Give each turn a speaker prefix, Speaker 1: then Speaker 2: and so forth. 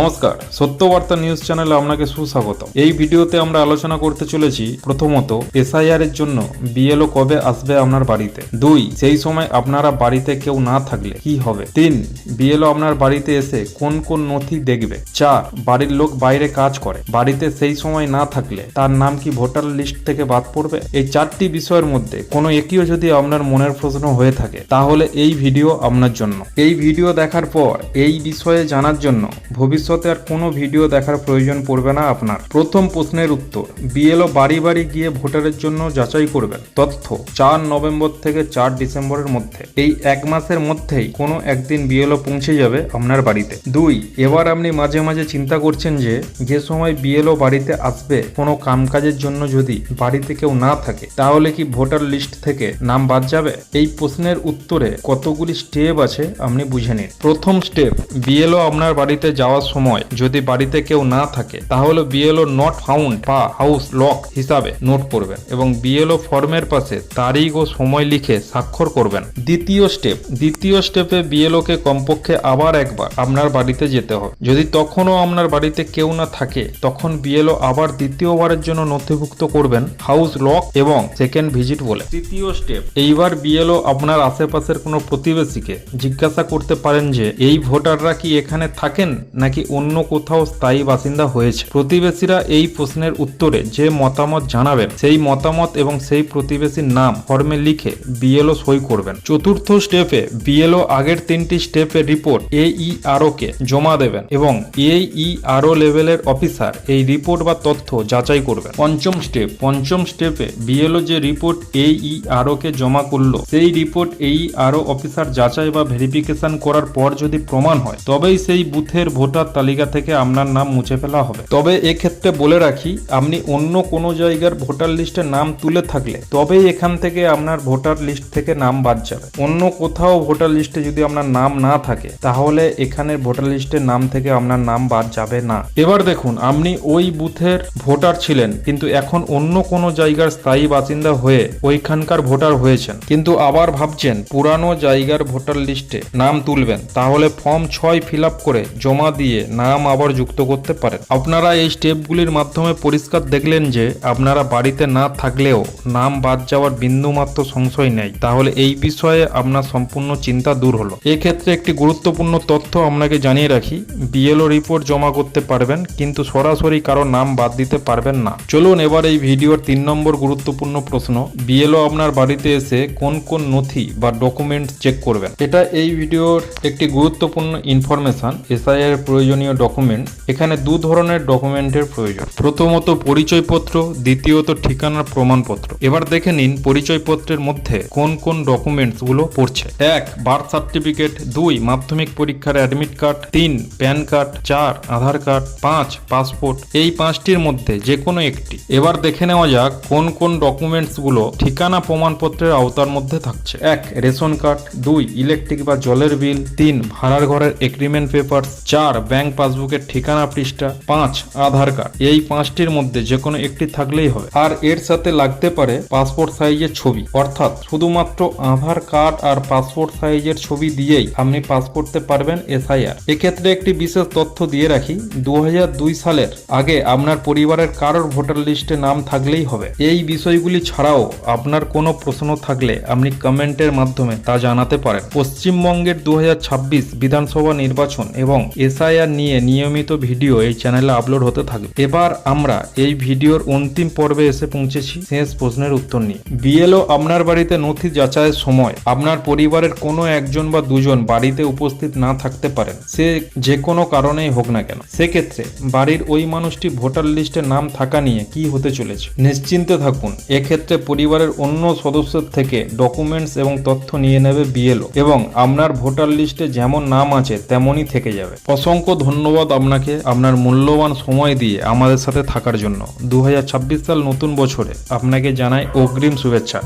Speaker 1: নমস্কার, সত্যবার্তা নিউজ চ্যানেলে আপনাকে সুস্বাগত এই ভিডিওতে আমরা আলোচনা করতে চলেছি প্রথমত এসআইআর এর জন্য বিএলও কবে আসবে আপনার বাড়িতে? দুই, সেই সময় আপনারা বাড়িতে কেউ না থাকলে কি হবে? তিন, বিএলও আপনার বাড়িতে এসে কোন কোন নথি দেখবে? চার, বাড়ির লোক বাইরে কাজ করে, বাড়িতে সেই সময় না থাকলে তার নাম কি ভোটার লিস্ট থেকে বাদ পড়বে? এই চারটি বিষয়ের মধ্যে কোনো একটিও যদি আপনার মনের প্রশ্ন হয়ে থাকে, তাহলে এই ভিডিও আপনার জন্য। এই ভিডিও দেখার পর এই বিষয়ে জানার জন্য ভবিষ্যতে আর কোনো ভিডিও দেখার প্রয়োজন পড়বে না আপনার। প্রথম প্রশ্নের উত্তর, বিএলও বাড়ি বাড়ি গিয়ে ভোটারের জন্য যাচাই করবেন। তথ্য, চার নভেম্বর থেকে চার ডিসেম্বরের মধ্যে। এই এক মাসের মধ্যেই কোনো একদিন বিএলও পৌঁছে যাবে আপনার বাড়িতে। দুই, এবার আপনি মাঝে মাঝে চিন্তা করছেন যে যে সময় বিএলও বাড়িতে আসবে কোনো কামকাজের জন্য যদি বাড়িতে কেউ না থাকে, তাহলে কি ভোটার লিস্ট থেকে নাম বাদ যাবে? এই প্রশ্নের উত্তরে কতগুলি স্টেপ আছে আপনি বুঝে নিন। প্রথম স্টেপ, বিএলও আপনার বাড়িতে যাওয়ার সময় যদি বাড়িতে কেউ না থাকে, তাহলে বিএলও নট ফাউন্ড বা হাউস লক হিসাবে নোট করবেন এবং বিএলও ফর্মের পাশে তারিখ ও সময় লিখে স্বাক্ষর করবেন। দ্বিতীয় স্টেপ দ্বিতীয় স্টেপে বিএলও কে কমপক্ষে আবার একবার আপনার বাড়িতে যেতে হবে। যদি তখনও আপনার বাড়িতে কেউ না থাকে, তখন বিএলও আবার দ্বিতীয়বারের জন্য নথিভুক্ত করবেন হাউস লক এবং সেকেন্ড ভিজিট বলে। তৃতীয় স্টেপ এইবার বিএলও আপনার আশেপাশের কোনো প্রতিবেশীকে জিজ্ঞাসা করতে পারেন যে, এই ভোটাররা কি এখানে থাকেন নাকি অন্য কোথাও স্থায়ী বাসিন্দা হয়েছে? প্রতিবেশীরা এই প্রশ্নের উত্তরে যে মতামত জানাবেন, সেই মতামত এবং সেই প্রতিবেশীর নাম ফর্মে লিখে বিএলও সই করবেন। চতুর্থ স্টেপে বিএলও আগের তিনটি স্টেপের রিপোর্ট এইআরও কে জমা দেবেন এবং এইআরও লেভেলের অফিসার এই রিপোর্ট বা তথ্য যাচাই করবেন। পঞ্চম স্টেপ, পঞ্চম স্টেপে বিএলও যে রিপোর্ট এইআরও কে জমা করল, সেই রিপোর্ট এইআরও অফিসার যাচাই বা ভেরিফিকেশন করার পর যদি প্রমাণ হয়, তবেই সেই বুথের ভোটার তালিকা থেকে আপনার নাম মুছে ফেলা হবে। তবে এক্ষেত্রে বলে রাখি, আপনি অন্য কোনো জায়গার ভোটার লিস্টে নাম তুলে থাকলে তবেই এখান থেকে আপনার ভোটার লিস্ট থেকে নাম বাদ যাবে। অন্য কোথাও ভোটার লিস্টে যদি আপনার নাম না থাকে, তাহলে এখানের ভোটার লিস্টের নাম থেকে আপনার নাম বাদ যাবে না। এবার দেখুন, আপনি ওই বুথের ভোটার ছিলেন, কিন্তু এখন অন্য কোনো জায়গার স্থায়ী বাসিন্দা হয়ে ওইখানকার ভোটার হয়েছেন। কিন্তু আবার ভাবছেন, পুরানো জায়গার ভোটার লিস্টে নাম তুলবেন। তাহলে ফর্ম ছয় ফিল করে জমা দিয়ে নাম আবার যুক্ত করতে পারেন। আপনারা এই স্টেপগুলির মাধ্যমে পরিষ্কার দেখলেন যে আপনারা বাড়িতে না থাকলেও নাম বাদ যাওয়ার বিন্দুমাত্র সংশয় নেই। তাহলে এই বিষয়ে আপনার সম্পূর্ণ চিন্তা দূর হলো। এক্ষেত্রে একটি গুরুত্বপূর্ণ তথ্য আপনাকে জানিয়ে রাখি। বিএলও রিপোর্ট জমা করতে পারবেন, কিন্তু সরাসরি কারও নাম বাদ দিতে পারবেন না। চলুন এবার এই ভিডিওর তিন নম্বর গুরুত্বপূর্ণ প্রশ্ন, বিএলও আপনার বাড়িতে এসে কোন কোন নথি বা ডকুমেন্টস চেক করবেন? এটা এই ভিডিওর একটি গুরুত্বপূর্ণ ইনফরমেশন, এসআইআর প্রয়োজনীয় ডকুমেন্ট এখানে দু ধরনের ডকুমেন্টের প্রয়োজন। প্রথমত পরিচয়পত্র, দ্বিতীয়ত ঠিকানার প্রমাণপত্র। এবার দেখে নিন পরিচয়পত্রের মধ্যে কোন কোন ডকুমেন্টসগুলো পড়ছে। এক বার্থ সার্টিফিকেট দুই, মাধ্যমিক পরীক্ষার অ্যাডমিট কার্ড তিন প্যান কার্ড চার, আধার কার্ড পাঁচ পাসপোর্ট এই পাঁচটির মধ্যে যে কোনো একটি। এবার দেখে নেওয়া যাক কোন কোন ডকুমেন্টসগুলো ঠিকানা প্রমাণপত্রের আওতার মধ্যে থাকছে। এক, রেশন কার্ড দুই ইলেকট্রিক বা জলের বিল তিন, ভাড়ার ঘরের এগ্রিমেন্ট পেপার চার ব্যাংক পাসবুকের ঠিকানা পৃষ্ঠা পাঁচ, আধার কার্ড। এই পাঁচটির মধ্যে যে কোনো একটি থাকলেই হবে। আর এর সাথে লাগতে পারে পাসপোর্ট সাইজের ছবি। অর্থাৎ শুধুমাত্র আধার কার্ড আর পাসপোর্ট সাইজের ছবি দিয়েই আপনি পাস করতে পারবেন এসআইআর। এক্ষেত্রে একটি বিশেষ তথ্য দিয়ে রাখি দু হাজার দুই সালের আগে আপনার পরিবারের কারোর ভোটার লিস্টে নাম থাকলেই হবে। এই বিষয়গুলি ছাড়াও আপনার কোনো প্রশ্ন থাকলে আপনি কমেন্টের মাধ্যমে তা জানাতে পারেন। পশ্চিমবঙ্গের দু হাজার ছাব্বিশ বিধানসভা নির্বাচন এবং এসআইআর নিয়ে নিয়মিত ভিডিও এই চ্যানেলে আপলোড হতে থাকবে এবার আমরা এই ভিডিওর অন্তিম পর্বে এসে পৌঁছেছি শেষ প্রশ্নের উত্তর নিয়ে। বিএলও আপনার বাড়িতে নথি যাচাইয়ের সময় আপনার পরিবারের কোনো একজন বা দুজন বাড়িতে উপস্থিত না থাকতে পারেন। সে যে কোনো কারণেই হোক না কেন। সেক্ষেত্রে বাড়ির ওই মানুষটি ভোটার লিস্টে নাম থাকা নিয়ে কি হতে চলেছে? নিশ্চিন্তে থাকুন, এক্ষেত্রে পরিবারের অন্য সদস্যের থেকে ডকুমেন্টস এবং তথ্য নিয়ে নেবে বিএলও এবং আপনার ভোটার লিস্টে যেমন নাম আছে, তেমনই থেকে যাবে। অসংখ্য ধন্যবাদ আপনাকে আপনার মূল্যবান সময় দিয়ে আমাদের সাথে থাকার জন্য। দু হাজার ছাব্বিশ সাল নতুন বছরে আপনাকে জানাই অগ্রিম শুভেচ্ছা।